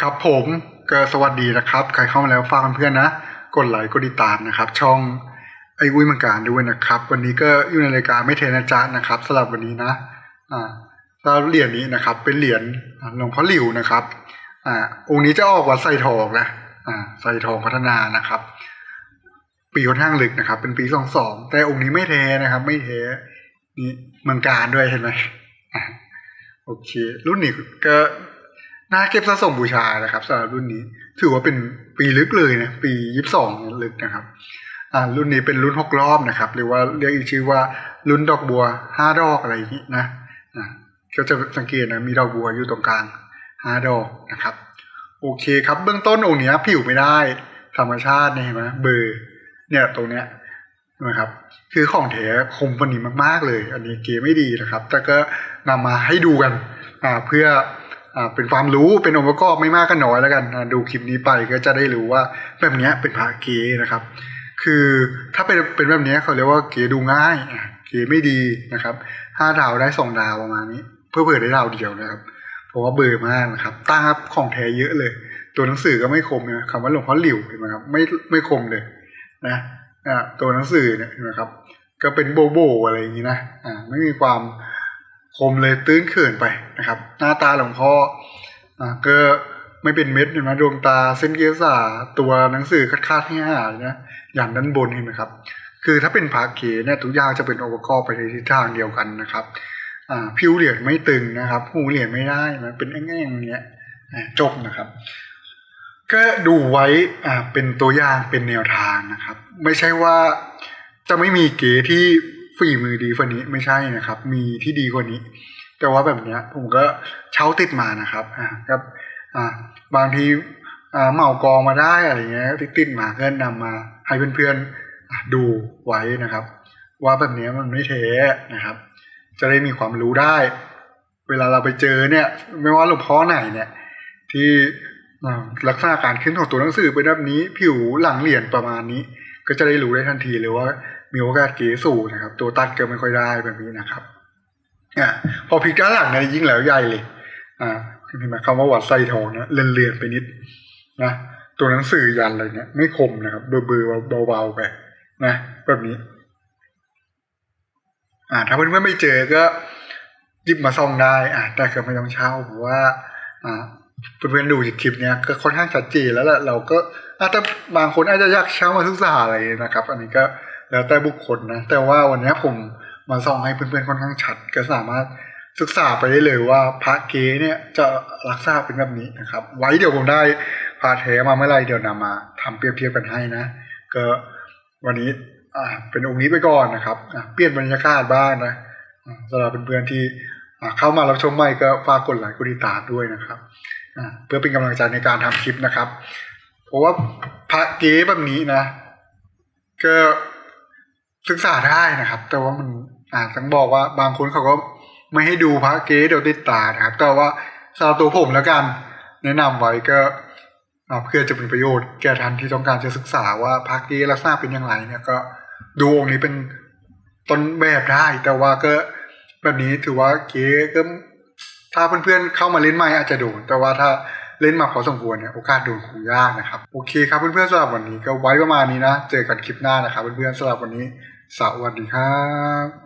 ครับผมก็สวัสดีนะครับ ใครเข้ามาแล้วฝากเพื่อนนะ กดไลค์กดติดตามนะครับ ช่องไอ้อุ้ยมังการด้วยนะครับ วันนี้ก็อยู่ในรายการไม่เทนจ๊ะนะครับสำหรับวันนี้นะอ่าแล้วเหรียญนี้นะครับ เป็นเหรียญหลวงพ่อหลิวนะครับอ่าองค์นี้จะออกวัดไซทองนะอ่าไซทองพัฒนานะครับ ปีค่อนข้างลึกนะครับ เป็นปีสองสองแต่องค์นี้ไม่เทนะครับ ไม่เท นี่มืองการด้วยเห็นไหมโอเค รุ่นนี้ก็น่าเก็บสะสมบูชานะครับสำหรับรุ่นนี้ ถือว่าเป็นปีลึกเลยนะปียี่สิบสองลึกนะครับอ่ารุ่นนี้เป็นรุ่นหกรอบนะครับ หรือว่าเรียกอีกชื่อว่ารุ่นดอกบัวห้าดอกอะไรอย่างนี้นะอ่าก็จะสังเกตนะมีดอกบัวอยู่ตรงกลางห้าดอกนะครับ โอเคครับเบื้องต้นองค์เนี้ยผิวไม่ได้ ธรรมชาติเนี่ยเห็นไหมเบอร์เนี่ยตรงเนี้ย นะครับ คือของแท้คมปนีมากๆเลย อันนี้เกไม่ดีนะครับ แต่ก็นำมาให้ดูกันเพื่ออเป็นความรู้เป็นองค์ประกอบไม่มากก็น้อยแล้วกันดูคลิปนี้ไปก็จะได้รู้ว่าแบบนี้เป็นพระเกนะครับ คือถ้าเป็นเป็นแบบนี้เขาเรียกว่าเกดูง่ายเกไม่ดีนะครับห้าดาวได้สองดาวประมาณนี้ เพื่อเผื่อได้ดาวเดียวนะครับเพราะว่าเบอร์มากนะครับตั้งครับของแท้เยอะเลย ตัวหนังสือก็ไม่คมนะคำว่าหลวงพ่อหลิวเห็นไหมครับไม่ไม่คมเลยนะ อ่าตัวหนังสือเนี่ยเห็นไหมครับ ก็เป็นโบโบอะไรอย่างนี้นะอ่าไม่มีความคมเลยตื้นเขินไปนะครับ หน้าตาหลวงพ่ออ่าก็ไม่เป็นเม็ดเห็นไหมดวงตาเส้นเกียสาตัวหนังสือคาดๆให้หายนะอย่างด้านบนเห็นไหมครับ คือถ้าเป็นผาเขเนี่ยทุกอย่างจะเป็นองค์ประกอบไปในทิศทางเดียวกันนะครับอ่าผิวเหรียญไม่ตึงนะครับ หูเหรียญไม่ได้มันเป็นแง่งๆอย่างเงี้ยจบนะครับ ก็ดูไว้อ่าเป็นตัวอย่างเป็นแนวทางนะครับ ไม่ใช่ว่าจะไม่มีเก๋ที่ฝีมือดีกว่านี้ไม่ใช่นะครับ มีที่ดีกว่านี้ แต่ว่าแบบเนี้ยผมก็เช่าติดมานะครับอ่าครับอ่าบางทีอ่าเหมากองมาได้อะไรเงี้ยติดติดมาก็นนำมาให้เพื่อนๆดูไว้นะครับ ว่าแบบเนี้ยมันไม่เทนะครับ จะได้มีความรู้ได้ เวลาเราไปเจอเนี่ย ไม่ว่าหลวงพ่อไหนเนี่ย ที่ ลักษณะการขึ้นของตัวหนังสือเป็นแบบนี้ ผิวหลังเหรียญประมาณนี้ ก็จะได้รู้ได้ทันทีเลยว่ามีโอกาสเกสูนะครับ ตัวตัดก็ไม่ค่อยได้แบบนี้นะครับอ่าพอพลิกด้านหลังเนี่ยยิ่งแล้วใหญ่เลยอ่าเห็นไหมคำว่าวัดไส้ทองเนี่ยเลือนๆไปนิดนะตัวหนังสือยันอะไรเนี่ยไม่คมนะครับ เบอร์เบอเบาๆไปนะแบบนี้ อ่า ถ้าเพื่อนๆไม่เจอก็ยิบมาส่องได้ อ่าแต่ก็ไม่ต้องเช่าเพราะว่า อ่า เพื่อนๆดูจากคลิปเนี้ยก็ค่อนข้างชัดเจนแล้วแหละเราก็อาจจะบางคนอาจจะอยากเช่ามาศึกษาอะไรนะครับ อันนี้ก็แล้วแต่บุคคลนะ แต่ว่าวันนี้ผมมาส่องให้เพื่อนๆค่อนข้างชัด ก็สามารถศึกษาไปได้เลยว่าพระเกเนี่ยจะรักษาเป็นแบบนี้นะครับ ไว้เดี๋ยวผมได้พาแท้มาเมื่อไรเดี๋ยวนำมาทำเปรียบเทียบกันให้นะ ก็วันนี้อ่าเป็นองค์นี้ไปก่อนนะครับอะเปลี่ยนบรรยากาศบ้างนะสำหรับเพื่อนๆที่เข้ามารับชมใหม่ก็ฝากกดไลค์กดติดตามด้วยนะครับ เพื่อเป็นกำลังใจในการทำคลิปนะครับ เพราะว่าพระเก๊แบบนี้นะ ก็ศึกษาได้นะครับ แต่ว่ามันอ่าต้องบอกว่าบางคนเขาก็ไม่ให้ดูพระเก๊เดี๋ยวติดตานะครับ แต่ว่าสำหรับตัวผมแล้วกัน แนะนำไว้ก็เพื่อจะเป็นประโยชน์แก่ท่านที่ต้องการจะศึกษาว่าพระเก๊ลักษณะเป็นอย่างไรเนี่ยก็ดูองค์นี้เป็นต้นแบบได้ แต่ว่าก็แบบนี้ถือว่าเก๊ก็ ถ้าเพื่อนๆเข้ามาเล่นใหม่อาจจะโดน แต่ว่าถ้าเล่นมาพอสมควรเนี่ยโอกาสโดนคงยากนะครับ โอเคครับเพื่อนๆสำหรับวันนี้ก็ไว้ประมาณนี้นะ เจอกันคลิปหน้านะครับเพื่อนๆสำหรับวันนี้ สวัสดีครับ